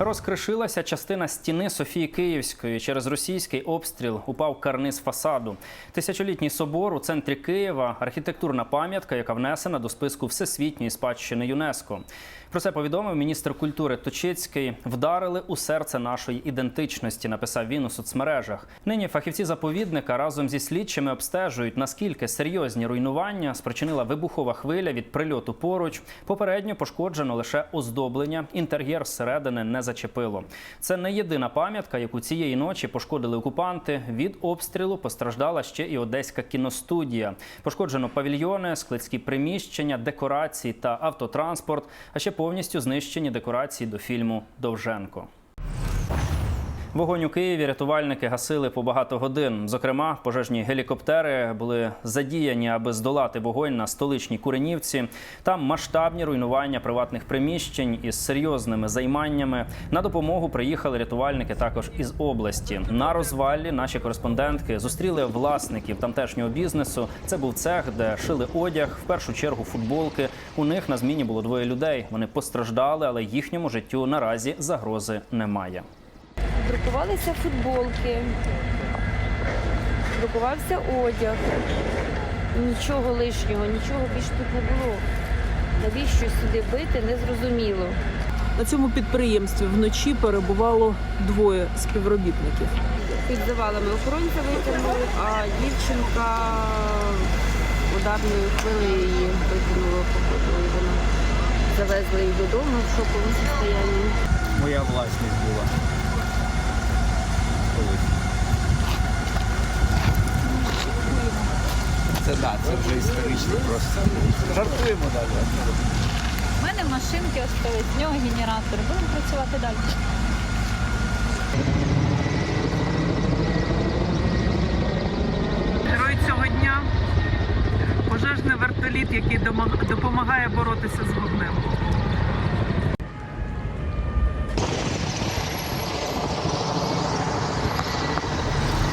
Розкришилася частина стіни Софії Київської. Через російський обстріл упав карниз фасаду. Тисячолітній собор у центрі Києва архітектурна пам'ятка, яка внесена до списку всесвітньої спадщини ЮНЕСКО. Про це повідомив міністр культури Точицький. Вдарили у серце нашої ідентичності. Написав він у соцмережах. Нині фахівці заповідника разом зі слідчими обстежують, наскільки серйозні руйнування спричинила вибухова хвиля від прильоту поруч. Попередньо пошкоджено лише оздоблення. Інтер'єр зсередини не зачепило. Це не єдина пам'ятка, яку цієї ночі пошкодили окупанти. Від обстрілу постраждала ще і одеська кіностудія. Пошкоджено павільйони, складські приміщення, декорації та автотранспорт. А ще повністю знищені декорації до фільму Довженко. Вогонь у Києві рятувальники гасили по багато годин. Зокрема, пожежні гелікоптери були задіяні, аби здолати вогонь на столичній Куренівці. Там масштабні руйнування приватних приміщень із серйозними займаннями. На допомогу приїхали рятувальники також із області. На розваллі наші кореспондентки зустріли власників тамтешнього бізнесу. Це був цех, де шили одяг, в першу чергу футболки. У них на зміні було двоє людей. Вони постраждали, але їхньому життю наразі загрози немає. Друкувалися футболки, друкувався одяг. Нічого лишнього, нічого більше тут не було. Навіщо сюди бити, не зрозуміло. На цьому підприємстві вночі перебувало двоє співробітників. Під завалами охоронця витягнули, а дівчинка ударною хвилею її витягнула походу. завезла її додому в шоковому стані. моя власність да, це вже історично просто. Жартуємо далі. У мене машинки остались, в з нього генератор. Будемо працювати далі. Герой цього дня пожежний вертоліт, який допомагає боротися з вогнем.